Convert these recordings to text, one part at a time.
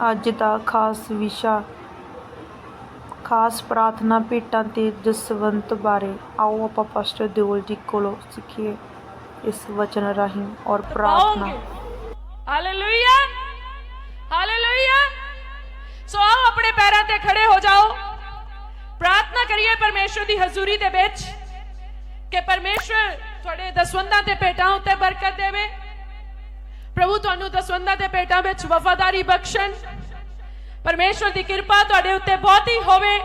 ਅੱਜ ਦਾ ਖਾਸ ਵਿਸ਼ਾ ਖਾਸ ਪ੍ਰਾਰਥਨਾ ਭੇਟਾਂ ਤੇ ਜਸਵੰਤ ਬਾਰੇ ਆਓ ਆਪਾਂ ਪਾਸਟਰ ਦਿਓਲ ਜੀ ਕੋਲੋਂ ਸਿੱਖੀਏ ਇਸ ਵਚਨ ਰਾਹੀਂ ਔਰ ਪ੍ਰਾਰਥਨਾ। ਹਾਲੇਲੂਇਆ ਹਾਲੇਲੂਇਆ ਸੋ ਆਓ ਆਪਣੇ ਪੈਰਾਂ ਤੇ ਖੜੇ ਹੋ ਜਾਓ। ਪ੍ਰਾਰਥਨਾ ਕਰੀਏ ਪਰਮੇਸ਼ਰ ਦੀ ਹਜ਼ੂਰੀ ਦੇ ਵਿੱਚ ਕਿ ਪਰਮੇਸ਼ਰ ਤੁਹਾਡੇ ਦਸਵੰਦਾਂ ਤੇ ਭੇਟਾਂ ਉੱਤੇ ਬਰਕਤ ਦੇਵੇ। ਪ੍ਰਭੂ, ਤੁਹਾਨੂੰ ਦਸਵੰਦਾਂ ਦੇ ਪੇਟਾਂ ਵਿੱਚ ਵਫਾਦਾਰੀ ਬਖਸ਼ਣ। ਪਰਮੇਸ਼ਰ ਦੀ ਕਿਰਪਾ ਤੁਹਾਡੇ ਉੱਤੇ ਬਹੁਤੀ ਹੋਵੇ।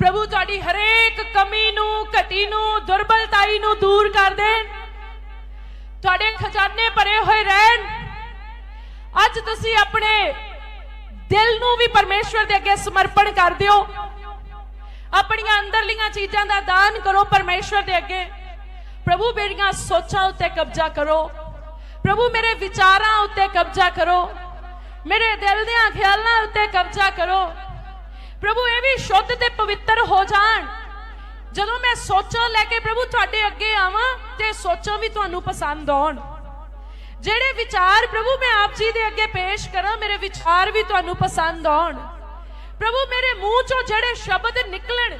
ਪ੍ਰਭੂ, ਤੁਹਾਡੀ ਹਰੇਕ ਕਮੀ ਨੂੰ, ਘਟੀ ਨੂੰ, ਦੁਰਬਲਤਾਈ ਨੂੰ ਦੂਰ ਕਰ ਦੇਣ। ਤੁਹਾਡੇ ਖਜ਼ਾਨੇ ਭਰੇ ਹੋਏ ਰਹਿਣ। ਅੱਜ ਤੁਸੀਂ ਆਪਣੇ ਦਿਲ ਨੂੰ ਵੀ ਪਰਮੇਸ਼ਵਰ ਦੇ ਅੱਗੇ ਸਮਰਪਣ ਕਰ ਦਿਓ। ਆਪਣੀਆਂ ਅੰਦਰਲੀਆਂ ਚੀਜ਼ਾਂ ਦਾ ਦਾਨ ਕਰੋ ਪਰਮੇਸ਼ਵਰ ਦੇ ਅੱਗੇ। ਪ੍ਰਭੂ, ਮੇਰੀਆਂ ਸੋਚਾਂ ਉੱਤੇ ਕਬਜ਼ਾ ਕਰੋ। ਪ੍ਰਭੂ, ਮੇਰੇ ਵਿਚਾਰਾਂ ਉੱਤੇ ਕਬਜ਼ਾ ਕਰੋ। ਮੇਰੇ ਦਿਲ ਦੀਆਂ ਖਿਆਲਾਂ ਉੱਤੇ ਕਬਜ਼ਾ ਕਰੋ। ਪ੍ਰਭੂ, ਇਹ ਵੀ ਸ਼ੁੱਧ ਤੇ ਪਵਿੱਤਰ ਹੋ ਜਾਣ। ਜਦੋਂ ਮੈਂ ਸੋਚਾਂ ਲੈ ਕੇ ਪ੍ਰਭੂ ਤੁਹਾਡੇ ਅੱਗੇ ਆਵਾਂ, ਤੇ ਸੋਚਾਂ ਵੀ ਤੁਹਾਨੂੰ ਪਸੰਦ ਆਉਣ। ਜਿਹੜੇ ਵਿਚਾਰ ਪ੍ਰਭੂ, ਮੈਂ ਆਪ ਜੀ ਦੇ ਅੱਗੇ ਪੇਸ਼ ਕਰਾਂ, ਮੇਰੇ ਵਿਚਾਰ ਵੀ ਤੁਹਾਨੂੰ ਪਸੰਦ ਆਉਣ। ਪ੍ਰਭੂ, ਮੇਰੇ ਮੂੰਹ ਚੋਂ ਜਿਹੜੇ ਸ਼ਬਦ ਨਿਕਲਣ,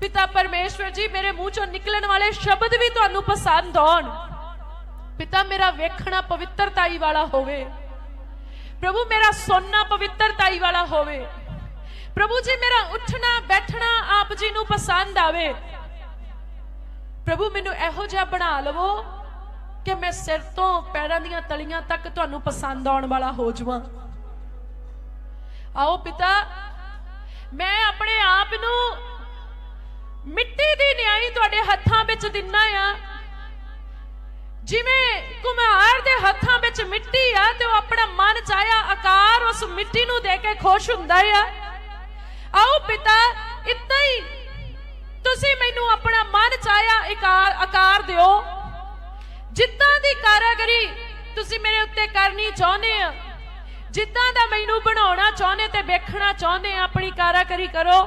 ਪਿਤਾ ਪਰਮੇਸ਼ਵਰ ਜੀ, ਮੇਰੇ ਮੂੰਹ ਚੋਂ ਨਿਕਲਣ ਵਾਲੇ ਸ਼ਬਦ ਵੀ ਤੁਹਾਨੂੰ ਪਸੰਦ ਆਉਣ। ਪਿਤਾ ਮੇਰਾ ਵੇਖਣਾ ਪਵਿੱਤਰਤਾਈ ਵਾਲਾ ਹੋਵੇ। ਪ੍ਰਭੂ ਮੇਰਾ ਸੁਣਨਾ ਪਵਿੱਤਰਤਾਈ ਵਾਲਾ ਹੋਵੇ। ਪ੍ਰਭੂ ਜੀ ਮੇਰਾ ਉੱਠਣਾ, ਬੈਠਣਾ ਆਪ ਜੀ ਨੂੰ ਪਸੰਦ ਆਵੇ। ਪ੍ਰਭੂ ਮੈਨੂੰ ਇਹੋ ਜਿਹਾ ਬਣਾ ਲਵੋ ਕਿ ਮੈਂ ਸਿਰ ਤੋਂ ਪੈਰਾਂ ਦੀਆਂ ਤਲੀਆਂ ਤੱਕ ਤੁਹਾਨੂੰ ਪਸੰਦ ਆਉਣ ਵਾਲਾ ਹੋ ਜਾਵਾਂ। ਆਓ ਪਿਤਾ, ਮੈਂ ਆਪਣੇ ਆਪ ਨੂੰ ਮਿੱਟੀ ਦੀ ਨਿਆਈ ਤੁਹਾਡੇ ਹੱਥਾਂ ਵਿੱਚ ਦਿੰਨਾ ਆ। ਜਿਵੇਂ ਕੁਮਾਰ ਦੇ ਹੱਥਾਂ ਵਿੱਚ ਮਿੱਟੀ ਆ ਤੇ ਉਹ ਆਪਣਾ ਮਨ ਚਾਹਿਆ ਆਕਾਰ, ਉਸ ਮਿੱਟੀ ਨੂੰ ਦੇ ਕੇ ਖੁਸ਼ ਹੁੰਦਾ ਆ। ਆਓ ਪਿਤਾ, ਇਦਾਂ ਹੀ ਤੁਸੀਂ ਮੈਨੂੰ ਆਪਣਾ ਮਨ ਚਾਹਿਆ ਆਕਾਰ ਆਕਾਰ ਦਿਓ। ਜਿੱਦਾਂ ਦੀ ਕਾਰਾਗਰੀ ਤੁਸੀਂ ਮੇਰੇ ਉੱਤੇ ਕਰਨੀ ਚਾਹੁੰਦੇ ਆ, ਜਿੱਦਾਂ ਦਾ ਮੈਨੂੰ ਬਣਾਉਣਾ ਚਾਹੁੰਦੇ ਤੇ ਵੇਖਣਾ ਚਾਹੁੰਦੇ ਆ, ਆਪਣੀ ਕਾਰਾਗਰੀ ਕਰੋ।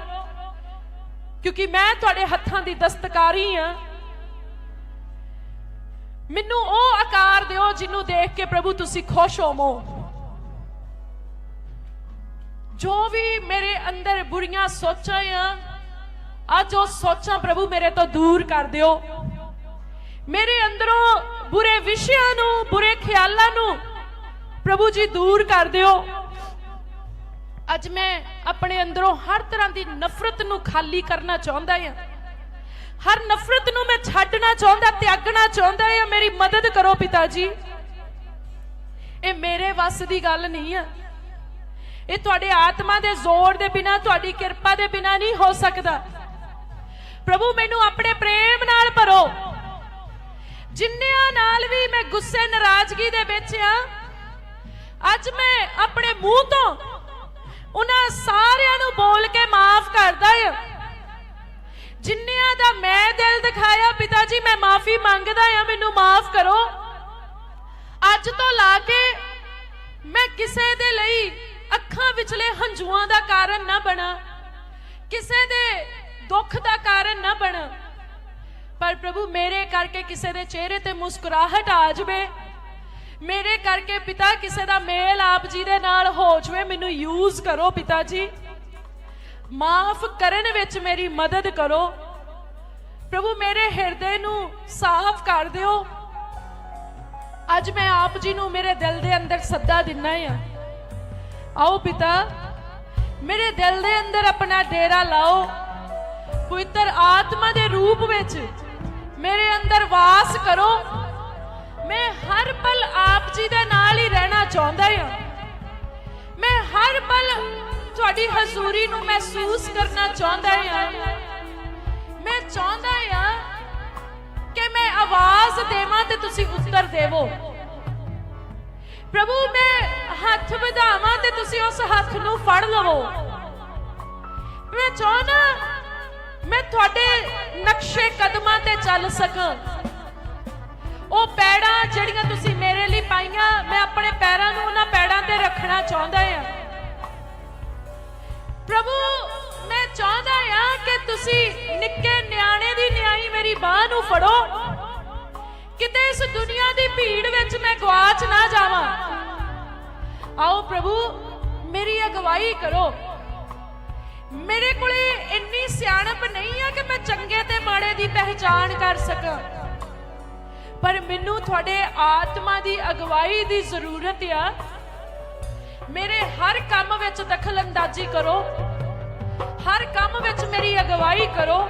ਕਿਉਂਕਿ ਮੈਂ ਤੁਹਾਡੇ ਹੱਥਾਂ ਦੀ ਦਸਤਕਾਰੀ ਆ। ਮੈਨੂੰ ਉਹ ਆਕਾਰ ਦਿਓ ਜਿਹਨੂੰ ਦੇਖ ਕੇ ਪ੍ਰਭੂ ਤੁਸੀਂ ਖੁਸ਼ ਹੋਵੋ। ਜੋ ਵੀ ਮੇਰੇ ਅੰਦਰ ਬੁਰੀਆਂ ਸੋਚਾਂ ਆ, ਅੱਜ ਉਹ ਸੋਚਾਂ ਪ੍ਰਭੂ ਮੇਰੇ ਤੋਂ ਦੂਰ ਕਰ ਦਿਓ। ਮੇਰੇ ਅੰਦਰੋਂ ਬੁਰੇ ਵਿਸ਼ਿਆਂ ਨੂੰ, ਬੁਰੇ ਖਿਆਲਾਂ ਨੂੰ ਪ੍ਰਭੂ ਜੀ ਦੂਰ ਕਰ ਦਿਓ। ਅੱਜ ਮੈਂ ਆਪਣੇ ਅੰਦਰੋਂ ਹਰ ਤਰ੍ਹਾਂ ਦੀ ਨਫ਼ਰਤ ਨੂੰ ਖਾਲੀ ਕਰਨਾ ਚਾਹੁੰਦਾ ਹਾਂ ਹਰ ਨਫ਼ਰਤ ਨੂੰ ਮੈਂ ਛੱਡਣਾ ਚਾਹੁੰਦਾ, ਤਿਆਗਣਾ ਚਾਹੁੰਦਾ ਹਾਂ, ਮੇਰੀ ਮਦਦ ਕਰੋ ਪਿਤਾ ਜੀ। ਇਹ ਮੇਰੇ ਵੱਸ ਦੀ ਗੱਲ ਨਹੀਂ ਆ। ਇਹ ਤੁਹਾਡੇ ਆਤਮਾ ਦੇ ਜ਼ੋਰ ਦੇ ਬਿਨਾ, ਤੁਹਾਡੀ ਕਿਰਪਾ ਦੇ ਬਿਨਾ ਨਹੀਂ ਹੋ ਸਕਦਾ। ਪ੍ਰਭੂ, ਮੈਨੂੰ ਆਪਣੇ ਪ੍ਰੇਮ ਨਾਲ ਭਰੋ। ਜਿੰਨਿਆਂ ਨਾਲ ਵੀ ਮੈਂ ਗੁੱਸੇ, ਨਾਰਾਜ਼ਗੀ ਦੇ ਵਿੱਚ ਆ, ਅੱਜ ਮੈਂ ਆਪਣੇ ਮੂੰਹ ਤੋਂ ਉਹਨਾਂ ਸਾਰਿਆਂ ਨੂੰ ਬੋਲ ਕੇ ਮਾਫ ਕਰਦਾ ਹਾਂ। ਜਿੰਨਿਆਂ ਦਾ ਮੈਂ ਦਿਲ ਦਿਖਾਇਆ, ਪਿਤਾ ਜੀ, ਮੈਂ ਮਾਫੀ ਮੰਗਦਾ ਹਾਂ, ਮੈਨੂੰ ਮਾਫ ਕਰੋ। ਅੱਜ ਤੋਂ ਲਾ ਕੇ ਮੈਂ ਕਿਸੇ ਦੇ ਲਈ ਅੱਖਾਂ ਵਿਚਲੇ ਹੰਝੂਆਂ ਦਾ ਕਾਰਨ ਨਾ ਬਣਾ, ਕਿਸੇ ਦੇ ਦੁੱਖ ਦਾ ਕਾਰਨ ਨਾ ਬਣਾ। ਪਰ ਪ੍ਰਭੂ, ਮੇਰੇ ਕਰਕੇ ਕਿਸੇ ਦੇ ਚਿਹਰੇ ਤੇ ਮੁਸਕਰਾਹਟ ਆ ਜਾਵੇ, ਮੇਰੇ ਕਰਕੇ ਪਿਤਾ ਕਿਸੇ ਦਾ ਮੇਲ ਆਪ ਜੀ ਦੇ ਨਾਲ ਹੋ ਜਾਵੇ, ਮੈਨੂੰ ਯੂਜ਼ ਕਰੋ, ਪਿਤਾ ਜੀ। ਮਾਫ ਕਰਨ ਵਿੱਚ ਮੇਰੀ ਮਦਦ ਕਰੋ। ਪ੍ਰਭੂ, ਮੇਰੇ ਹਿਰਦੇ ਨੂੰ ਸਾਫ਼ ਕਰ ਦਿਓ। ਅੱਜ ਮੈਂ ਆਪ ਜੀ ਨੂੰ ਮੇਰੇ ਦਿਲ ਦੇ ਅੰਦਰ ਸੱਦਾ ਦਿੰਨਾ ਆ। ਆਓ ਪਿਤਾ, ਮੇਰੇ ਦਿਲ ਦੇ ਅੰਦਰ ਆਪਣਾ ਡੇਰਾ ਲਾਓ। ਪਵਿੱਤਰ ਆਤਮਾ ਦੇ ਰੂਪ ਵਿੱਚ ਮੇਰੇ ਅੰਦਰ ਵਾਸ ਕਰੋ। ਮੈਂ ਹਰ ਪਲ ਆਪ ਜੀ ਦੇ ਨਾਲ ਹੀ ਰਹਿਣਾ ਚਾਹੁੰਦਾ ਹਾਂ ਮੈਂ ਹਰ ਪਲ ਤੁਹਾਡੀ ਹਜ਼ੂਰੀ ਨੂੰ ਮਹਿਸੂਸ ਕਰਨਾ ਚਾਹੁੰਦਾ ਹਾਂ ਮੈਂ ਚਾਹੁੰਦਾ ਹਾਂ ਕਿ ਮੈਂ ਆਵਾਜ਼ ਦੇਵਾਂ ਤੇ ਤੁਸੀਂ ਉੱਤਰ ਦੇਵੋ। ਪ੍ਰਭੂ, ਮੈਂ ਹੱਥ ਵਧਾਵਾਂ ਤੇ ਤੁਸੀਂ ਉਸ ਹੱਥ ਨੂੰ ਫੜ ਲਵੋ। ਮੈਂ ਚਾਹੁੰਦਾ ਮੈਂ ਤੁਹਾਡੇ ਨਕਸ਼ੇ ਕਦਮਾਂ ਤੇ ਚੱਲ ਸਕਾਂ। ਉਹ ਪੈੜਾਂ ਜਿਹੜੀਆਂ ਤੁਸੀਂ ਮੇਰੇ ਪ੍ਰਭੂ, ਮੈਂ ਚਾਹੁੰਦਾ ਹਾਂ ਕਿ ਤੁਸੀਂ ਨਿੱਕੇ ਨਿਆਣੇ ਦੀ ਨਿਆਈ ਮੇਰੀ ਬਾਹ ਨੂੰ ਫੜੋ। ਕਿਤੇ ਇਸ ਦੁਨੀਆ ਦੀ ਭੀੜ ਵਿੱਚ ਮੈਂ ਗਵਾਚ ਨਾ ਜਾਵਾਂ। ਆਓ ਪ੍ਰਭੂ, ਮੇਰੀ ਅਗਵਾਈ ਕਰੋ। ਮੇਰੇ ਕੋਲੇ ਇੰਨੀ ਸਿਆਣਪ ਨਹੀਂ ਆ ਕਿ ਮੈਂ ਚੰਗੇ ਤੇ ਮਾੜੇ ਦੀ ਪਹਿਚਾਣ ਕਰ ਸਕਾਂ। ਪਰ ਮੈਨੂੰ ਤੁਹਾਡੇ ਆਤਮਾ ਦੀ ਅਗਵਾਈ ਦੀ ਜ਼ਰੂਰਤ ਆ। ਮੇਰੇ ਹਰ ਕੰਮ ਵਿੱਚ ਦਖਲ ਅੰਦਾਜ਼ੀ ਕਰੋ। ਹਰ ਕੰਮ ਵਿੱਚ ਮੇਰੀ ਅਗਵਾਈ ਕਰੋ।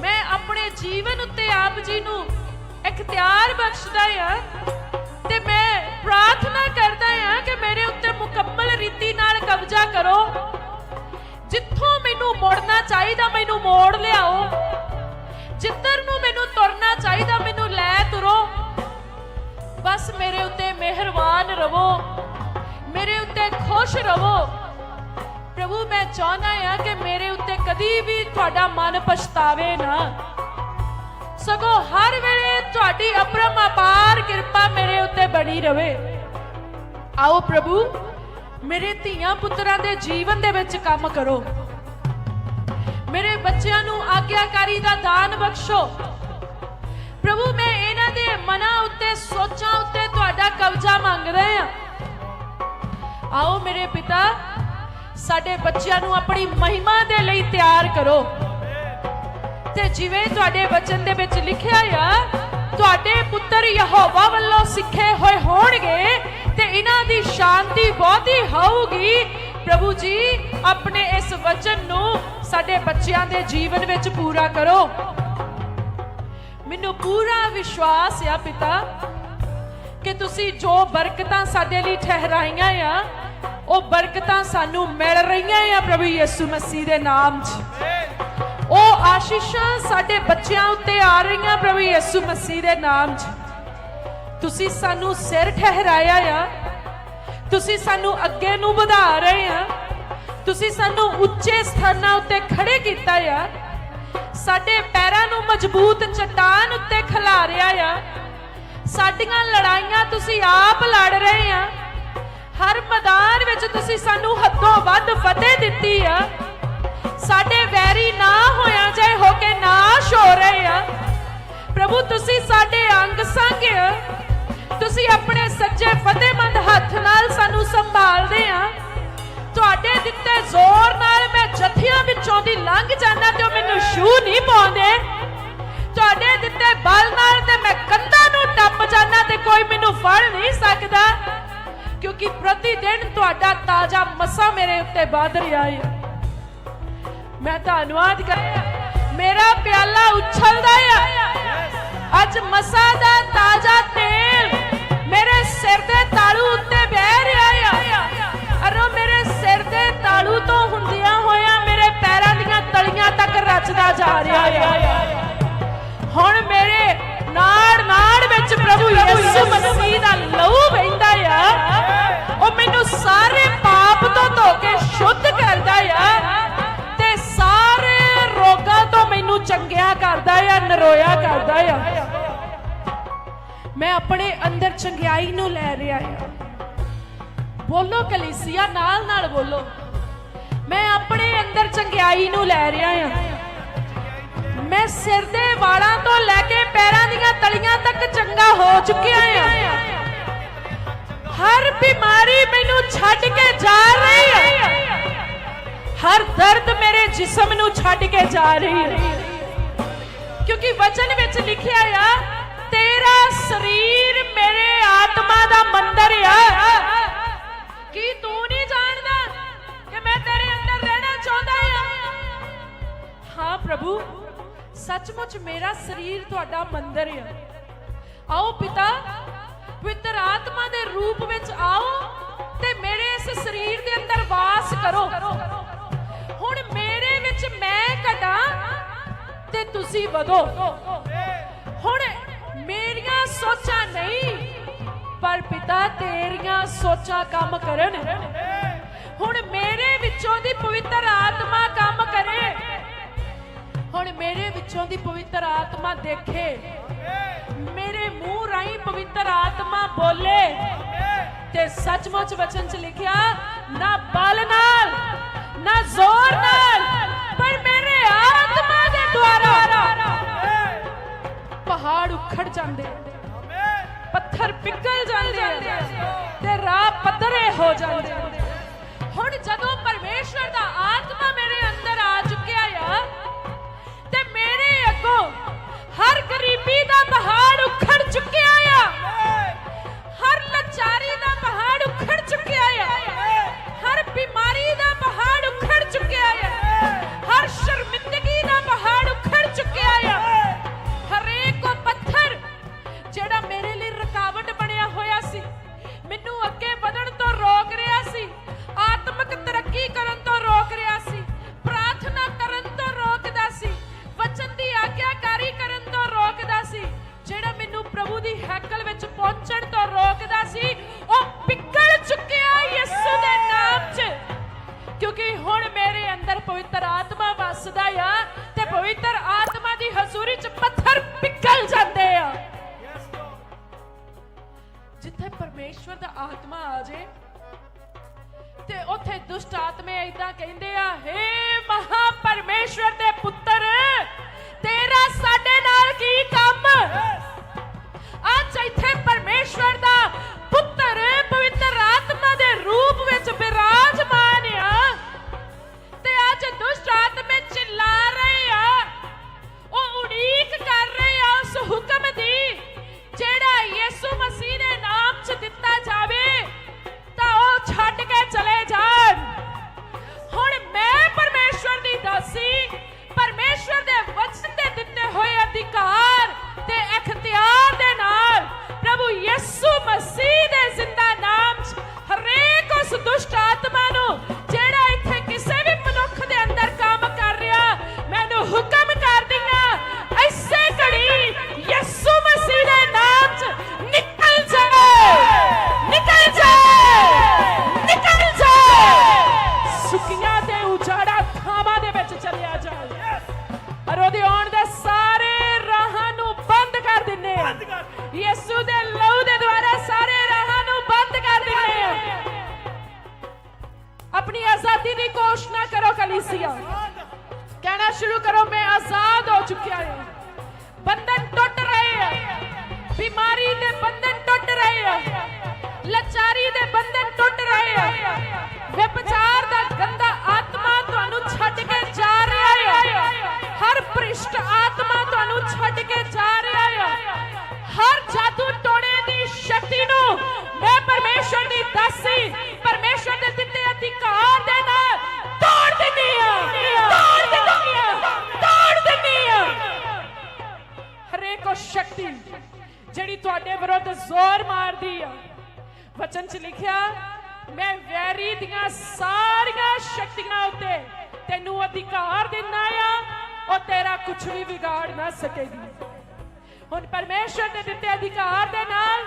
ਮੈਂ ਆਪਣੇ ਜੀਵਨ ਉੱਤੇ ਆਪ ਜੀ ਨੂੰ ਇਖਤਿਆਰ ਬਖਸ਼ਦਾ ਆ ਤੇ ਮੈਂ ਪ੍ਰਾਰਥਨਾ ਕਰਦਾ ਆ ਕਿ ਮੇਰੇ ਉੱਤੇ ਮੁਕੰਮਲ ਰੀਤੀ ਨਾਲ ਕਬਜ਼ਾ ਕਰੋ। ਜਿੱਥੋਂ ਮੈਨੂੰ ਮੁੜਨਾ ਚਾਹੀਦਾ, ਮੈਨੂੰ ਮੋੜ ਲਿਆਓ। ਜਿੱਧਰ ਨੂੰ ਮੈਨੂੰ ਤੁਰਨਾ ਚਾਹੀਦਾ, ਮੈਨੂੰ ਲੈ ਤੁਰੋ। ਬਸ ਮੇਰੇ ਉੱਤੇ ਮਿਹਰਬਾਨ ਰਵੋ ਮੇਰੇ ਉੱਤੇ ਖੁਸ਼ ਰਵੋ ਪ੍ਰਭੂ, ਮੈਂ ਚਾਹੁੰਦਾ ਆ ਕਿ ਮੇਰੇ ਉੱਤੇ ਕਦੀ ਵੀ ਤੁਹਾਡਾ ਮਨ ਪਛਤਾਵੇ ਨਾ। ਸਗੋਂ ਹਰ ਵੇਲੇ ਤੁਹਾਡੀ ਅਪਰਮ ਅਪਾਰ ਕਿਰਪਾ ਮੇਰੇ ਉੱਤੇ ਬਣੀ ਰਵੇ। ਆਓ ਪ੍ਰਭੂ, ਮੇਰੇ ਧੀਆਂ ਪੁੱਤਰਾਂ ਦੇ ਜੀਵਨ ਦੇ ਵਿੱਚ ਕੰਮ ਕਰੋ। ਮੇਰੇ ਬੱਚਿਆਂ ਨੂੰ ਆਗਿਆਕਾਰੀ ਦਾ ਦਾਨ ਬਖਸ਼ੋ। ਪ੍ਰਭੂ, ਮੈਂ ਇਹਨਾਂ ਦੇ ਮਨਾਂ ਉੱਤੇ, ਸੋਚਾਂ ਉੱਤੇ ਤੁਹਾਡਾ ਕਬਜ਼ਾ ਮੰਗਦਾ ਆ ਆਓ ਮੇਰੇ ਪਿਤਾ ਸਾਡੇ ਬੱਚਿਆਂ ਨੂੰ ਆਪਣੀ ਮਹਿਮਾ ਦੇ ਲਈ ਤਿਆਰ ਕਰੋ। ਤੇ ਜਿਵੇਂ ਤੁਹਾਡੇ ਵਚਨ ਦੇ ਵਿੱਚ ਲਿਖਿਆ ਆ, ਤੁਹਾਡੇ ਪੁੱਤਰ ਯਹੋਵਾ ਵੱਲੋਂ ਸਿੱਖੇ ਹੋਏ ਹੋਣਗੇ ਤੇ ਇਹਨਾਂ ਦੀ ਸ਼ਾਂਤੀ ਬਹੁਤੀ ਹੋਊਗੀ। ਪ੍ਰਭੂ ਜੀ, ਆਪਣੇ ਇਸ ਵਚਨ ਨੂੰ ਸਾਡੇ ਬੱਚਿਆਂ ਦੇ ਜੀਵਨ ਵਿੱਚ ਪੂਰਾ ਕਰੋ। ਮੈਨੂੰ ਪੂਰਾ ਵਿਸ਼ਵਾਸ ਆ ਪਿਤਾ, ਕਿ ਤੁਸੀਂ ਜੋ ਬਰਕਤਾਂ ਸਾਡੇ ਲਈ ਠਹਿਰਾਈਆਂ ਆ ਉਹ ਬਰਕਤਾਂ ਸਾਨੂੰ ਮਿਲ ਰਹੀਆਂ ਆ ਪ੍ਰਭੂ ਯਿਸੂ ਮਸੀਹ ਦੇ ਨਾਮ 'ਚ। ਉਹ ਆਸ਼ੀਸ਼ਾਂ ਸਾਡੇ ਬੱਚਿਆਂ ਉੱਤੇ ਆ ਰਹੀਆਂ ਪ੍ਰਭੂ ਯਿਸੂ ਮਸੀਹ ਦੇ ਨਾਮ 'ਚ। ਤੁਸੀਂ ਸਾਨੂੰ ਸਿਰ ਠਹਿਰਾਇਆ ਆ। ਤੁਸੀਂ ਸਾਨੂੰ ਅੱਗੇ ਨੂੰ ਵਧਾ ਰਹੇ ਆ। ਤੁਸੀਂ ਸਾਨੂੰ ਉੱਚੇ ਸਥਾਨਾਂ ਉੱਤੇ ਖੜੇ ਕੀਤਾ ਆ। ਸਾਡੇ ਪੈਰਾਂ ਨੂੰ ਮਜ਼ਬੂਤ ਚਟਾਨ ਉੱਤੇ ਖਿਲਾਰਿਆ ਆ। ਸਾਡੀਆਂ ਲੜਾਈਆਂ ਤੁਸੀਂ ਆਪ ਲੜ ਰਹੇ ਆ। ਹਰ ਮੈਦਾਨ ਵਿੱਚ ਤੁਸੀਂ ਸਾਨੂੰ ਹੱਦੋਂ ਵੱਧ ਫਤਿਹ ਦਿੱਤੀ ਆ। ਸਾਡੇ ਵੈਰੀ ਨਾ ਹੋਇਆ ਜਾਏ ਹੋ ਕੇ ਨਾਸ਼ ਹੋ ਰਹੇ ਆ। ਪ੍ਰਭੂ, ਤੁਸੀਂ ਸਾਡੇ ਅੰਗ ਸੰਗ ਆ। ਤੁਸੀਂ ਆਪਣੇ ਸੱਚੇ ਫਤਿਹਮੰਦ ਹੱਥ ਨਾਲ ਸਾਨੂੰ ਸੰਭਾਲਦੇ ਆ। ਤੁਹਾਡੇ ਦਿੱਤੇ ਜ਼ੋਰ ਨਾਲ ਮੈਂ ਜਥਿਆਂ ਵਿੱਚੋਂ ਦੀ ਲੰਘ ਜਾਂਦਾ ਤੇ ਉਹ ਮੈਨੂੰ ਛੂ ਨਹੀਂ ਪਾਉਂਦੇ। ਤੁਹਾਡੇ ਦਿੱਤੇ ਬਲ ਨਾਲ ਤੇ ਮੈਂ ਕੰਧਾਂ ਨੂੰ ਟੱਪ ਜਾਂਦਾ ਤੇ ਕੋਈ ਮੈਨੂੰ ਫੜ ਨਹੀਂ ਸਕਦਾ। ਕਿਉਂਕਿ ਪ੍ਰਤੀ ਦਿਨ ਤੁਹਾਡਾ ਤਾਜ਼ਾ ਮਸਾ ਮੇਰੇ ਉੱਤੇ ਵਧ ਰਿਹਾ ਹੈ ਮੈਂ ਧੰਨਵਾਦ ਕਰਦਾ ਮੇਰਾ ਪਿਆਲਾ ਉਛਲਦਾ ਆ ਅੱਜ ਮਸਾ ਦਾ ਤਾਜ਼ਾ ਤੇਲ ਮੇਰੇ ਸਿਰ ਦੇ ਤਾਲੂ ਉੱਤੇ ਵਹਿ ਰਿਹਾ ਆ ਅਰੋ, ਮੇਰੇ ਸਿਰ ਦੇ ਤਾਲੂ ਤੋਂ ਹੁੰਦਿਆਂ ਹੋਇਆਂ ਮੇਰੇ ਪੈਰਾਂ ਦੀਆਂ ਤਲੀਆਂ ਤੱਕ ਰਚਦਾ ਜਾ ਰਿਹਾ ਆ ਹੁਣ ਮੇਰੇ ਵਿੱਚ ਪ੍ਰਭੂ ਯਿਸੂ ਮਸੀਹ ਦਾ ਲਹੂ ਵਹਿੰਦਾ ਆ, ਉਹ ਮੈਨੂੰ ਸਾਰੇ ਪਾਪ ਤੋਂ ਧੋ ਕੇ ਸ਼ੁੱਧ ਕਰਦਾ ਆ ਤੇ ਸਾਰੇ ਰੋਗਾਂ ਤੋਂ ਮੈਨੂੰ ਚੰਗਿਆ ਕਰਦਾ ਆ, ਨਰੋਇਆ ਕਰਦਾ ਆ। ਮੈਂ ਆਪਣੇ ਅੰਦਰ ਚੰਗਿਆਈ ਨੂੰ ਲੈ ਰਿਹਾ ਆ। ਬੋਲੋ ਕਲੀਸਿਆ ਨਾਲ ਨਾਲ ਬੋਲੋ। ਮੈਂ ਆਪਣੇ ਅੰਦਰ ਚੰਗਿਆਈ ਨੂੰ ਲੈ ਰਿਹਾ ਆ। ਮੈਂ ਸਿਰ ਦੇ ਵਾਲਾਂ ਤੋਂ ਲੈ ਕੇ ਪੈਰਾਂ ਦੀਆਂ ਤਲੀਆਂ ਤੱਕ ਚੰਗਾ ਹੋ ਚੁੱਕਿਆ ਆ। ਹਰ ਬਿਮਾਰੀ ਮੈਨੂੰ ਛੱਡ ਕੇ ਜਾ ਰਹੀ ਹੈ ਹਰ ਦਰਦ ਮੇਰੇ ਜਿਸਮ ਨੂੰ ਛੱਡ ਕੇ ਜਾ ਰਹੀ ਹੈ ਕਿਉਂਕਿ ਵਚਨ ਵਿੱਚ ਲਿਖਿਆ ਆ, ਤੇਰਾ ਸਰੀਰ ਮੇਰੇ ਆਤਮਾ ਦਾ ਮੰਦਰ ਆ। ਕੀ ਤੂੰ ਨਹੀਂ ਜਾਣਦਾ ਕਿ ਮੈਂ ਤੇਰੇ ਅੰਦਰ ਰਹਿਣਾ ਚਾਹੁੰਦਾ ਆ? ਹਾਂ ਪ੍ਰਭੂ ਸੱਚਮੁੱਚ ਮੇਰਾ ਸਰੀਰ ਤੁਹਾਡਾ ਮੰਦਰ ਆ। ਆਓ ਪਿਤਾ, ਪਵਿੱਤਰ ਆਤਮਾ ਦੇ ਰੂਪ ਵਿੱਚ ਆਓ ਤੇ ਮੇਰੇ ਇਸ ਸਰੀਰ ਦੇ ਅੰਦਰ ਵਾਸ ਕਰੋ। ਹੁਣ ਮੇਰੇ ਵਿੱਚ ਮੈਂ ਘਟਾਂ ਤੇ ਤੁਸੀਂ ਵਧੋ। ਹੁਣ ਮੇਰੀਆਂ ਸੋਚਾਂ ਨਹੀਂ, ਪਰ ਪਿਤਾ ਤੇਰੀਆਂ ਸੋਚਾਂ ਕੰਮ ਕਰਨ। ਹੁਣ ਮੇਰੇ ਵਿੱਚੋਂ ਦੀ ਪਵਿੱਤਰ ਆਤਮਾ ਕੰਮ ਕਰੇ। ਹੁਣ ਮੇਰੇ ਵਿੱਚੋਂ ਦੀ ਪਵਿੱਤਰ ਆਤਮਾ ਦੇਖੇ। ਮੇਰੇ ਮੂੰਹ ਰਾਹੀਂ ਪਵਿੱਤਰ ਆਤਮਾ ਬੋਲੇ। ਤੇ ਸੱਚਮੁੱਚ ਵਚਨ 'ਚ ਲਿਖਿਆ, ਨਾ ਬਲ ਨਾਲ, ਨਾ ਜ਼ੋਰ ਨਾਲ, ਪਰ ਮੇਰੇ ਆਤਮਾ ਦੇ ਦੁਆਰਾ। ਪਹਾੜ ਉਖੜ ਜਾਂਦੇ ਪੱਥਰ ਪਿੱਕਲ ਜਾਂਦੇ ਤੇ ਰਾਹ ਪੱਧਰੇ ਹੋ ਜਾਂਦੇ ਹੁਣ ਜਦੋਂ ਪਰਮੇਸ਼ਰ ਦਾ ਆਤਮਾ ਮੇਰੇ ਅੰਦਰ ਅਧਿਕਾਰ ਯਿਸੂ ਦੇ ਲਹੂ ਦੇ ਦੁਆਰਾ ਸਾਰੇ ਰਾਹਾਂ ਨੂੰ ਬੰਦ ਕਰ ਦਿੰਨੇ ਆ। ਆਪਣੀ ਆਜ਼ਾਦੀ ਦੀ ਘੋਸ਼ਣਾ ਕਰੋ ਕਲੀਸਿਆ। ਕਹਿਣਾ ਸ਼ੁਰੂ ਕਰੋ, ਮੈਂ ਆਜ਼ਾਦ ਹੋ ਚੁੱਕਿਆ ਹਾਂ। ਬੰਧਨ ਟੁੱਟ ਰਹੇ ਆ। ਬਿਮਾਰੀ ਦੇ ਬੰਧਨ ਟੁੱਟ ਰਹੇ ਆ। ਲਾਚਾਰੀ ਦੇ ਬੰਧਨ ਟੁੱਟ ਰਹੇ ਆ। ਵਿਭਚਾਰ ਦਾ ਗੰਦਾ ਆਤਮਾ ਤੁਹਾਨੂੰ ਛੱਡ ਕੇ ਜਾ ਰਿਹਾ ਆ। ਹਰ ਭ੍ਰਿਸ਼ਟ ਆਤਮਾ ਤੁਹਾਨੂੰ ਛੱਡ ਕੇ ਪਰਮੇਸ਼ਰ ਦੀ ਦਾਸੀ, ਪਰਮੇਸ਼ਰ ਦੇ ਦਿੱਤੇ ਅਧਿਕਾਰ ਦੇ ਨਾਲ ਤੋੜ ਦਿੰਦੀ ਆ, ਤੋੜ ਦਿੰਦੀ ਆ, ਤੋੜ ਦਿੰਦੀ ਆ। ਹਰੇਕ ਉਹ ਸ਼ਕਤੀ ਜਿਹੜੀ ਤੁਹਾਡੇ ਵਿਰੁੱਧ ਜ਼ੋਰ ਮਾਰਦੀ ਆ। ਵਚਨ 'ਚ ਲਿਖਿਆ, ਮੈਂ ਵੈਰੀ ਦੀਆਂ ਸਾਰੀਆਂ ਸ਼ਕਤੀਆਂ ਉੱਤੇ ਤੈਨੂੰ ਅਧਿਕਾਰ ਦਿੰਦਾ ਆ, ਉਹ ਤੇਰਾ ਕੁਝ ਵੀ ਵਿਗਾੜ ਨਾ ਸਕੇਗੀ। ਹੁਣ ਪਰਮੇਸ਼ਰ ਨੇ ਦਿੱਤੇ ਅਧਿਕਾਰ ਦੇ ਨਾਲ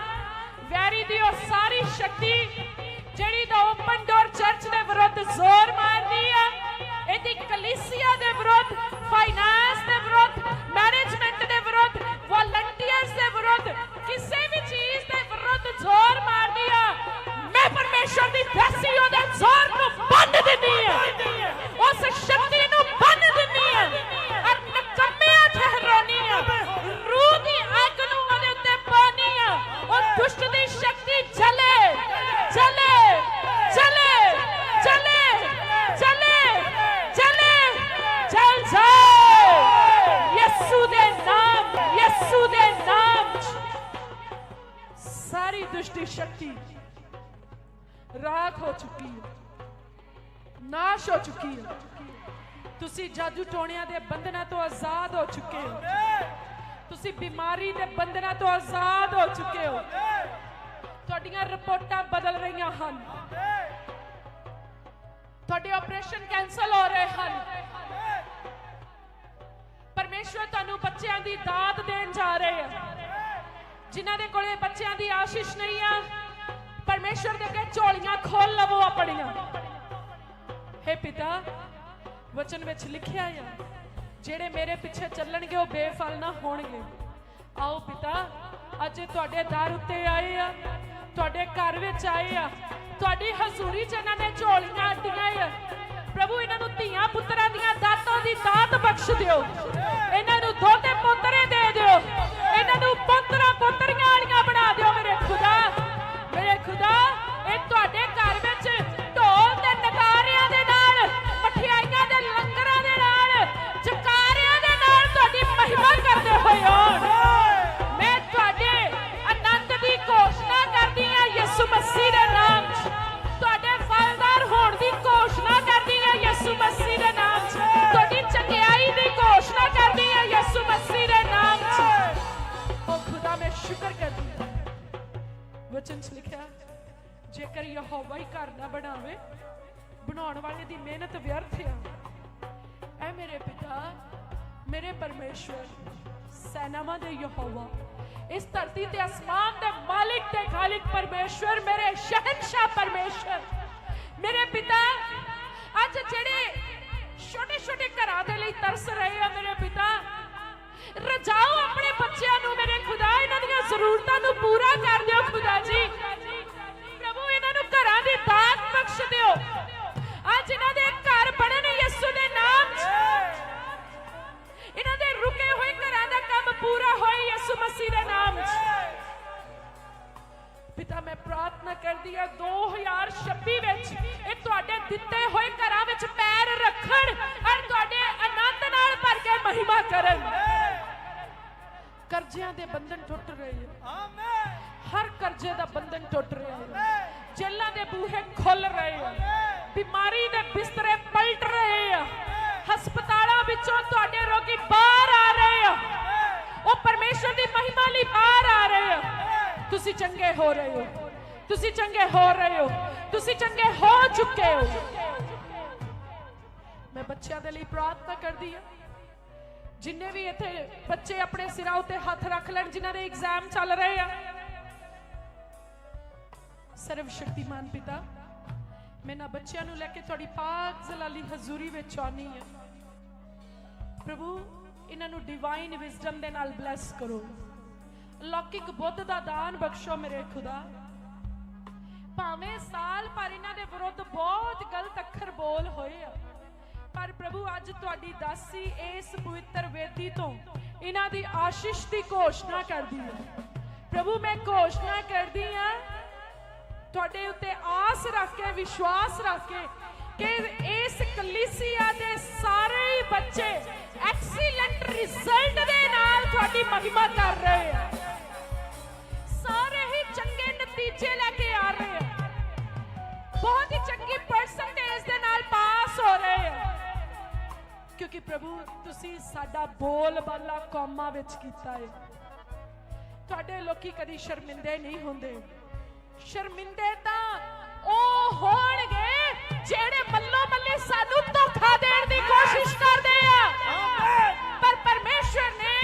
ਵੈਰੀ ਦੀ ਉਹ ਸਾਰੀ ਸ਼ਕਤੀ ਜਿਹੜੀ ਤਾਂ ਓਪਨ ਡੋਰ ਚਰਚ ਦੇ ਵਿਰੁੱਧ ਜ਼ੋਰ ਮਾਰਦੀ ਆ, ਇਹਦੀ ਕਲੀਸਿਆ ਦੇ ਵਿਰੁੱਧ ਫਾਈਨਾਂਸ ਦੇ ਵਿਰੁੱਧ ਮੈਨੇਜਮੈਂਟ ਦੇ ਵਿਰੁੱਧ ਵਲੰਟੀਅਰਸ ਦੇ ਵਿਰੁੱਧ, ਕਿਸੇ ਚੁੱਕੇ ਹੋ ਤੁਸੀਂ ਬਿਮਾਰੀ ਦੇ ਬੰਧਨਾਂ ਤੋਂ ਆਜ਼ਾਦ ਹੋ ਚੁੱਕੇ ਹੋ। ਤੁਹਾਡੀਆਂ ਰਿਪੋਰਟਾਂ ਬਦਲ ਰਹੀਆਂ ਹਨ। ਤੁਹਾਡੇ ਆਪਰੇਸ਼ਨ ਕੈਨਸਲ ਹੋ ਰਹੇ ਹਨ। ਪਰਮੇਸ਼ਵਰ ਤੁਹਾਨੂੰ ਬੱਚਿਆਂ ਦੀ ਦਾਤ ਦੇਣ ਜਾ ਰਹੇ ਆ। ਜਿਨ੍ਹਾਂ ਦੇ ਕੋਲੇ ਬੱਚਿਆਂ ਦੀ ਆਸ਼ੀਸ਼ ਨਹੀਂ ਆ, ਪਰਮੇਸ਼ਵਰ ਦੇ ਅੱਗੇ ਝੋਲੀਆਂ ਖੋਲ ਲਵੋ ਆਪਣੀਆਂ। ਹੈ ਪਿਤਾ, ਵਚਨ ਵਿੱਚ ਲਿਖਿਆ ਆ ਜਿਹੜੇ ਮੇਰੇ ਪਿੱਛੇ ਚੱਲਣਗੇ ਉਹ ਬੇਫਲ ਨਾ ਹੋਣਗੇ। ਆਓ ਪਿਤਾ, ਅੱਜ ਤੁਹਾਡੇ ਦਰ ਉੱਤੇ ਆਏ ਆ, ਤੁਹਾਡੇ ਘਰ ਵਿੱਚ ਆਏ ਆ। ਤੁਹਾਡੀ ਹਜ਼ੂਰੀ 'ਚ ਇਹਨਾਂ ਨੇ ਝੋਲੀਆਂ ਅੱਡੀਆਂ ਆ। ਪ੍ਰਭੂ, ਇਹਨਾਂ ਨੂੰ ਧੀਆਂ ਪੁੱਤਰਾਂ ਦੀਆਂ ਦਾਤਾਂ ਦੀ ਦਾਤ ਬਖਸ਼ ਦਿਓ। ਲਿਖਿਆ ਜੇਕਰ ਯਹੋਵਾ ਹੀ ਘਰ ਨਾ ਬਣਾਵੇ, ਬਣਾਉਣ ਵਾਲੇ ਦੀ ਮਿਹਨਤ ਵਿਅਰਥ ਆ। ਐ ਮੇਰੇ ਪਿਤਾ, ਮੇਰੇ ਪਰਮੇਸ਼ਵਰ, ਸੈਨਾਵਾਂ ਦੇ ਯਹੋਵਾ, ਇਸ ਧਰਤੀ ਤੇ ਅਸਮਾਨ ਦੇ ਮਾਲਿਕ ਤੇ ਖਾਲਿਕ ਪਰਮੇਸ਼ਵਰ, ਮੇਰੇ ਸ਼ਹਿਨशाह ਪਰਮੇਸ਼ਵਰ, ਮੇਰੇ ਪਿਤਾ, ਅੱਜ ਜਿਹੜੇ ਛੋਟੇ ਛੋਟੇ ਘਰਾਂ ਦੇ ਲਈ ਤਰਸ ਰਹੇ ਆ ਮੇਰੇ ਪਿਤਾ, ਰਜਾਓ ਆਪਣੇ ਬੱਚਿਆਂ ਨੂੰ ਮੇਰੇ ਖੁਦਾ, ਇਹਨਾਂ ਦੀਆਂ ਜ਼ਰੂਰਤਾਂ ਨੂੰ ਪੂਰਾ ਕਰ ਦਿਓ ਖੁਦਾ ਜੀ। ਮਸੀਹ ਦੇ ਨਾਮ 'ਚ। ਪਿਤਾ, ਮੈਂ ਪ੍ਰਾਰਥਨਾ ਕਰਦੀ ਆ 2026 ਵਿੱਚ ਇਹ ਤੁਹਾਡੇ ਦਿੱਤੇ ਹੋਏ ਘਰਾਂ ਵਿੱਚ ਪੈਰ ਰੱਖਣ ਔਰ ਤੁਹਾਡੇ ਆਨੰਦ ਨਾਲ ਭਰ ਕੇ ਮਹਿਮਾ ਕਰਨ। ਕਰਜ਼ਿਆਂ ਦੇ ਬੰਧਨ ਟੁੱਟ ਰਹੇ ਹੈ ਆਮੇਨ ਹਰ ਕਰਜ਼ੇ ਦਾ ਬੰਧਨ ਟੁੱਟ ਰਿਹਾ ਹੈ ਜੇਲਾਂ ਦੇ ਬੂਹੇ ਖੁੱਲ ਰਹੇ ਆ ਬਿਮਾਰੀ ਦੇ ਬਿਸਤਰੇ ਪਲਟ ਰਹੇ ਆ। ਹਸਪਤਾਲਾਂ ਵਿੱਚੋਂ ਤੁਹਾਡੇ ਰੋਗੀ ਬਾਹਰ ਆ ਰਹੇ ਆ। ਉਹ ਪਰਮੇਸ਼ਰ ਦੀ ਮਹਿਮਾ ਲਈ ਬਾਹਰ ਆ ਰਹੇ ਆ ਤੁਸੀਂ ਚੰਗੇ ਹੋ ਰਹੇ ਹੋ। ਤੁਸੀਂ ਚੰਗੇ ਹੋ ਰਹੇ ਹੋ। ਤੁਸੀਂ ਚੰਗੇ ਹੋ ਚੁੱਕੇ ਹੋ। ਮੈਂ ਬੱਚਿਆਂ ਦੇ ਲਈ ਪ੍ਰਾਰਥਨਾ ਕਰਦੀ ਹਾਂ। ਜਿੰਨੇ ਵੀ ਇੱਥੇ ਬੱਚੇ ਆਪਣੇ ਸਿਰਾਂ ਉੱਤੇ ਹੱਥ ਰੱਖ ਲੈਣ, ਜਿਨ੍ਹਾਂ ਦੇ ਐਗਜ਼ਾਮ ਚੱਲ ਰਹੇ ਆ। ਸਰਵ ਸ਼ਕਤੀਮਾਨ ਪਿਤਾ, ਮੈਂ ਨਾ ਬੱਚਿਆਂ ਨੂੰ ਲੈ ਕੇ ਤੁਹਾਡੀ ਪਾਕ ਜ਼ਲਾਲੀ ਹਜ਼ੂਰੀ ਵਿੱਚ ਆਉਣੀ ਹੈ। ਪ੍ਰਭੂ ਇਹਨਾਂ ਨੂੰ ਡਿਵਾਈਨ ਵਿਜ਼ਡਮ ਦੇ ਨਾਲ ਬਲੈਸ ਕਰੋ। ਲੌਕਿਕ ਬੁੱਧ ਦਾ ਦਾਨ ਬਖਸ਼ੋ ਮੇਰੇ ਖੁਦਾ। ਭਾਵੇਂ ਸਾਲ ਭਰ ਇਹਨਾਂ ਦੇ ਵਿਰੁੱਧ ਬਹੁਤ ਗਲਤ ਅੱਖਰ ਬੋਲ ਹੋਏ ਆ, ਪਰ ਪ੍ਰਭੂ ਅੱਜ ਤੁਹਾਡੀ ਦਾਸੀ ਇਸ ਪਵਿੱਤਰ ਵੇਦੀ ਤੋਂ ਇਹਨਾਂ ਦੀ ਆਸ਼ੀਸ਼ ਦੀ ਘੋਸ਼ਣਾ ਕਰਦੀ ਹੈ ਪ੍ਰਭੂ, ਮੈਂ ਘੋਸ਼ਣਾ ਕਰਦੀ ਹਾਂ ਤੁਹਾਡੇ ਉੱਤੇ ਆਸ ਰੱਖ ਕੇ, ਵਿਸ਼ਵਾਸ ਰੱਖ ਕੇ ਕਿ ਇਸ ਕਲੀਸਿਆ ਦੇ ਸਾਰੇ ਹੀ ਬੱਚੇ ਐਕਸੀਲੈਂਟ ਰਿਜ਼ਲਟ ਦੇ ਨਾਲ ਤੁਹਾਡੀ ਮਹਿਮਾ ਕਰ ਰਹੇ ਆ। ਸਾਰੇ ਹੀ ਚੰਗੇ ਨਤੀਜੇ ਲੈ ਕੇ ਆ ਰਹੇ ਆ। ਬਹੁਤ ਹੀ ਚੰਗੀ ਪਰਸੈਂਟੇਜ ਦੇ ਨਾਲ ਪਾਸ ਹੋ ਰਹੇ ਆ। ਕਿਉਂਕਿ ਪ੍ਰਭੂ, ਤੁਸੀਂ ਸਾਡਾ ਬੋਲ ਬਾਲਾ ਕੌਮਾਂ ਵਿੱਚ ਕੀਤਾ ਹੈ ਤੁਹਾਡੇ ਲੋਕੀ ਕਦੀ ਸ਼ਰਮਿੰਦੇ ਨਹੀਂ ਹੁੰਦੇ। ਸ਼ਰਮਿੰਦੇ ਤਾਂ ਉਹ ਹੋਣਗੇ ਜਿਹੜੇ ਮੱਲੋ ਮੱਲੀ ਸਾਨੂੰ ਧੋਖਾ ਦੇਣ ਦੀ ਕੋਸ਼ਿਸ਼ ਕਰਦੇ ਆ ਪਰ ਪਰਮੇਸ਼ਵਰ ਨੇ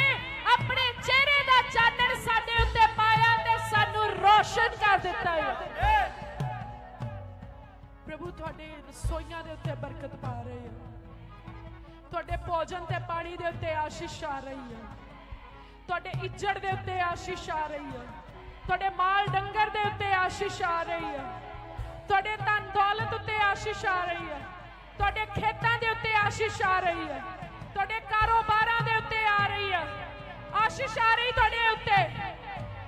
ਆਪਣੇ ਚਿਹਰੇ ਦਾ ਚਾਨਣ ਸਾਡੇ ਉੱਤੇ ਪਾਇਆ ਤੇ ਸਾਨੂੰ ਰੋਸ਼ਨ ਕਰ ਦਿੱਤਾ ਹੈ ਪ੍ਰਭੂ ਤੁਹਾਡੇ ਰਸੋਈਆਂ ਦੇ ਉੱਤੇ ਬਰਕਤ ਪਾ ਰਹੇ ਆ। ਤੁਹਾਡੇ ਭੋਜਨ ਤੇ ਪਾਣੀ ਦੇ ਉੱਤੇ ਆਸ਼ੀਸ਼ ਆ ਰਹੀ ਹੈ ਤੁਹਾਡੇ ਇੱਜੜ ਦੇ ਉੱਤੇ ਆਸ਼ੀਸ਼ ਆ ਰਹੀ ਹੈ ਤੁਹਾਡੇ ਮਾਲ ਡੰਗਰ ਦੇ ਉੱਤੇ ਆਸ਼ੀਸ਼ ਆ ਰਹੀ ਹੈ ਤੁਹਾਡੇ ਧਨ ਦੌਲਤ ਉੱਤੇ ਆਸ਼ੀਸ਼ ਆ ਰਹੀ ਹੈ। ਤੁਹਾਡੇ ਖੇਤਾਂ ਦੇ ਉੱਤੇ ਆਸ਼ੀਸ਼ ਆ ਰਹੀ ਹੈ। ਤੁਹਾਡੇ ਕਾਰੋਬਾਰਾਂ ਦੇ ਉੱਤੇ ਆ ਰਹੀ ਹੈ। ਆਸ਼ੀਸ਼ ਆ ਰਹੀ ਤੁਹਾਡੇ ਉੱਤੇ।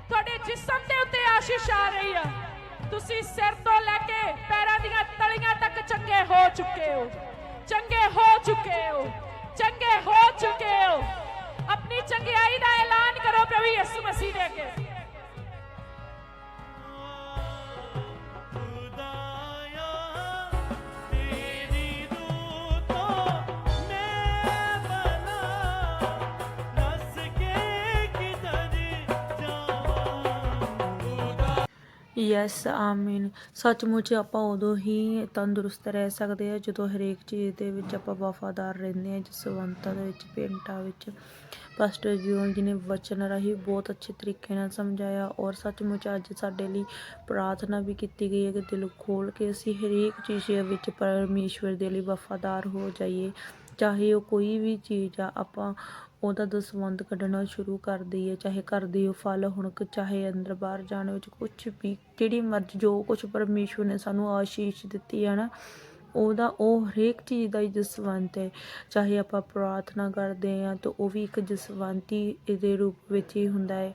ਤੁਹਾਡੇ ਜਿਸਮ ਦੇ ਉੱਤੇ ਆਸ਼ੀਸ਼ ਆ ਰਹੀ ਹੈ। ਤੁਸੀਂ ਸਿਰ ਤੋਂ ਲੈ ਕੇ ਪੈਰਾਂ ਦੀਆਂ ਤਲੀਆਂ ਤੱਕ ਚੰਗੇ ਹੋ ਚੁੱਕੇ ਹੋ। ਚੰਗੇ ਹੋ ਚੁੱਕੇ ਹੋ। ਚੰਗੇ ਹੋ ਚੁੱਕੇ ਹੋ। ਆਪਣੀ ਚੰਗਿਆਈ ਦਾ ਐਲਾਨ ਕਰੋ ਪ੍ਰਭੂ ਯਿਸੂ ਮਸੀਹ ਦੇ ਅੱਗੇ। ਯੈਸ ਆਮੀਨ ਸੱਚਮੁੱਚ ਆਪਾਂ ਉਦੋਂ ਹੀ ਤੰਦਰੁਸਤ ਰਹਿ ਸਕਦੇ ਆ ਜਦੋਂ ਹਰੇਕ ਚੀਜ਼ ਦੇ ਵਿੱਚ ਆਪਾਂ ਵਫਾਦਾਰ ਰਹਿੰਦੇ ਆ ਜਸਵੰਤਾਂ ਦੇ ਵਿੱਚ ਪੇਂਟਾਂ ਵਿੱਚ ਪਾਸਟਰ ਜੀਵਨ ਜੀ ਨੇ ਵਚਨ ਰਾਹੀਂ ਬਹੁਤ ਅੱਛੇ ਤਰੀਕੇ ਨਾਲ ਸਮਝਾਇਆ ਔਰ ਸੱਚਮੁੱਚ ਅੱਜ ਸਾਡੇ ਲਈ ਪ੍ਰਾਰਥਨਾ ਵੀ ਕੀਤੀ ਗਈ ਹੈ ਕਿ ਦਿਲ ਖੋਲ ਕੇ ਅਸੀਂ ਹਰੇਕ ਚੀਜ਼ ਵਿੱਚ ਪਰਮੇਸ਼ਵਰ ਦੇ ਲਈ ਵਫਾਦਾਰ ਹੋ ਜਾਈਏ। ਚਾਹੇ ਉਹ ਕੋਈ ਵੀ ਚੀਜ਼ ਆ, ਆਪਾਂ ਉਹਦਾ ਦਸਵੰਧ ਕੱਢਣਾ ਸ਼ੁਰੂ ਕਰ ਦਈਏ, ਚਾਹੇ ਘਰ ਦੀ ਉਹ ਫਲ ਹੁਣ ਚਾਹੇ ਅੰਦਰ ਬਾਹਰ ਜਾਣ ਵਿੱਚ ਕੁਝ ਵੀ, ਜਿਹੜੀ ਮਰਜ਼ੀ ਜੋ ਕੁਝ ਪਰਮੇਸ਼ਵਰ ਨੇ ਸਾਨੂੰ ਆਸ਼ੀਸ਼ ਦਿੱਤੀ ਹੈ ਨਾ, ਉਹਦਾ ਉਹ ਹਰੇਕ ਚੀਜ਼ ਦਾ ਹੀ ਜਸਵੰਤ ਹੈ। ਚਾਹੇ ਆਪਾਂ ਪ੍ਰਾਰਥਨਾ ਕਰਦੇ ਹਾਂ ਤਾਂ ਉਹ ਵੀ ਇੱਕ ਜਸਵੰਤੀ ਇਹਦੇ ਰੂਪ ਵਿੱਚ ਹੀ ਹੁੰਦਾ ਹੈ।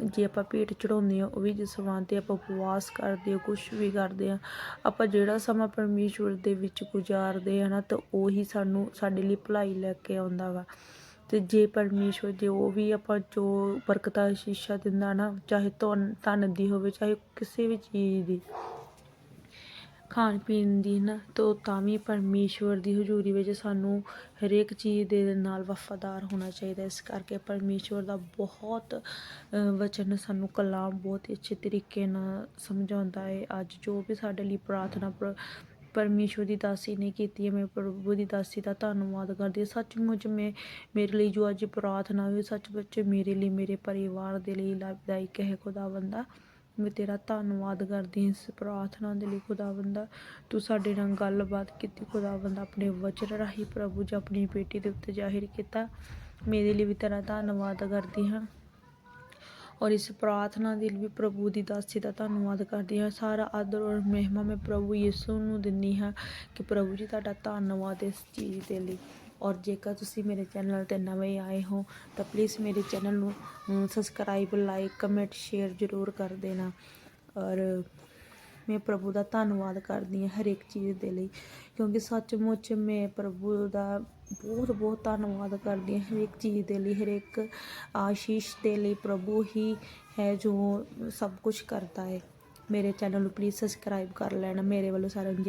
ਜੇ ਆਪਾਂ ਭੇਟ ਚੜਾਉਂਦੇ ਹਾਂ, ਉਹ ਵੀ ਜੇ ਸਮਾਂ 'ਤੇ ਆਪਾਂ ਉਪਵਾਸ ਕਰਦੇ ਹਾਂ ਕੁਝ ਵੀ ਕਰਦੇ ਹਾਂ, ਆਪਾਂ ਜਿਹੜਾ ਸਮਾਂ ਪਰਮੇਸ਼ਵਰ ਦੇ ਵਿੱਚ ਗੁਜ਼ਾਰਦੇ ਹਾਂ ਨਾ, ਤਾਂ ਉਹੀ ਸਾਨੂੰ, ਸਾਡੇ ਲਈ ਭਲਾਈ ਲੈ ਕੇ ਆਉਂਦਾ ਵਾ। ਤੇ ਜੇ ਪਰਮੇਸ਼ਵਰ ਜੇ ਉਹ ਵੀ ਆਪਾਂ ਜੋ ਬਰਕਤਾਂ ਸ਼ੀਸ਼ਾ ਦਿੰਦਾ ਨਾ, ਚਾਹੇ ਧਨ ਧਨ ਦੀ ਹੋਵੇ, ਚਾਹੇ ਕਿਸੇ ਵੀ ਚੀਜ਼ ਦੀ ਖਾਣ ਪੀਣ ਦੀ ਨਾ, ਤੋ ਤਾਂ ਵੀ ਪਰਮੇਸ਼ਵਰ ਦੀ ਹਜ਼ੂਰੀ ਵਿੱਚ ਸਾਨੂੰ ਹਰੇਕ ਚੀਜ਼ ਦੇ ਨਾਲ ਵਫਾਦਾਰ ਹੋਣਾ ਚਾਹੀਦਾ ਇਸ ਕਰਕੇ ਪਰਮੇਸ਼ਵਰ ਦਾ ਬਹੁਤ ਵਚਨ ਸਾਨੂੰ ਕਲਾਮ ਬਹੁਤ ਅੱਛੇ ਤਰੀਕੇ ਨਾਲ ਸਮਝਾਉਂਦਾ ਹੈ। ਅੱਜ ਜੋ ਵੀ ਸਾਡੇ ਲਈ ਪ੍ਰਾਰਥਨਾ ਪ੍ਰ- ਪਰਮੇਸ਼ਵਰ ਦੀ ਦਾਸੀ ਨੇ ਕੀਤੀ ਹੈ, ਮੈਂ ਪ੍ਰਭੂ ਦੀ ਦਾਸੀ ਦਾ ਧੰਨਵਾਦ ਕਰਦੀ ਹਾਂ। ਸੱਚਮੁੱਚ ਮੈਂ, ਮੇਰੇ ਲਈ ਜੋ ਅੱਜ ਪ੍ਰਾਰਥਨਾ ਹੋਈ, ਸੱਚਮੁੱਚ ਮੇਰੇ ਲਈ, ਮੇਰੇ ਪਰਿਵਾਰ ਦੇ ਲਈ ਲਾਭਦਾਇਕ ਹੈ ਖੁਦਾਵੰਦਾ। ਮੈਂ ਤੇਰਾ ਧੰਨਵਾਦ ਕਰਦੀ ਹਾਂ ਇਸ ਪ੍ਰਾਰਥਨਾ ਦੇ ਲਈ ਖੁਦਾਵੰਦਾ ਤੂੰ ਸਾਡੇ ਨਾਲ ਗੱਲਬਾਤ ਕੀਤੀ, ਖੁਦਾਵੰਦਾ ਆਪਣੇ ਵਚਨ ਰਾਹੀਂ ਪ੍ਰਭੂ ਜੀ ਆਪਣੀ ਬੇਟੀ ਦੇ ਉੱਤੇ ਜ਼ਾਹਿਰ ਕੀਤਾ। ਮੇਰੇ ਲਈ ਵੀ ਤੇਰਾ ਧੰਨਵਾਦ ਕਰਦੀ ਹਾਂ ਔਰ ਇਸ ਪ੍ਰਾਰਥਨਾ ਦੇ ਲਈ ਵੀ ਪ੍ਰਭੂ ਦੀ ਦਾਸੀ ਦਾ ਧੰਨਵਾਦ ਕਰਦੀ ਹਾਂ। ਸਾਰਾ ਆਦਰ ਔਰ ਮਹਿਮਾ ਮੈਂ ਪ੍ਰਭੂ ਯਿਸੂ ਨੂੰ ਦਿੰਦੀ ਹਾਂ ਕਿ ਪ੍ਰਭੂ ਜੀ ਤੁਹਾਡਾ ਧੰਨਵਾਦ ਇਸ ਚੀਜ਼ ਦੇ ਲਈ। ਔਰ ਜੇਕਰ ਤੁਸੀਂ ਮੇਰੇ ਚੈਨਲ ਤੇ ਨਵੇਂ ਆਏ ਹੋ, ਤਾਂ ਪਲੀਜ਼ ਮੇਰੇ ਚੈਨਲ ਨੂੰ ਸਬਸਕ੍ਰਾਈਬ ਲਾਈਕ ਕਮੈਂਟ ਸ਼ੇਅਰ ਜ਼ਰੂਰ ਕਰ ਦੇਣਾ। ਔਰ ਮੈਂ ਪ੍ਰਭੂ ਦਾ ਧੰਨਵਾਦ ਕਰਦੀ ਹਾਂ ਹਰ ਇੱਕ ਚੀਜ਼ ਦੇ ਲਈ, ਕਿਉਂਕਿ ਸੱਚਮੁੱਚ ਮੈਂ ਪ੍ਰਭੂ ਦਾ ਬਹੁਤ ਬਹੁਤ ਧੰਨਵਾਦ ਕਰਦੀ ਹਾਂ ਹਰ ਇੱਕ ਚੀਜ਼ ਦੇ ਲਈ, ਹਰ ਇੱਕ ਆਸ਼ੀਸ਼ ਦੇ ਲਈ ਪ੍ਰਭੂ ਹੀ ਹੈ ਜੋ ਸਭ ਕੁਝ ਕਰਦਾ ਹੈ। ਮੇਰੇ ਚੈਨਲ ਨੂੰ ਪਲੀਜ਼ ਸਬਸਕ੍ਰਾਈਬ ਕਰ ਲੈਣਾ, ਮੇਰੇ ਵੱਲੋਂ ਸਾਰਿਆਂ ਨੂੰ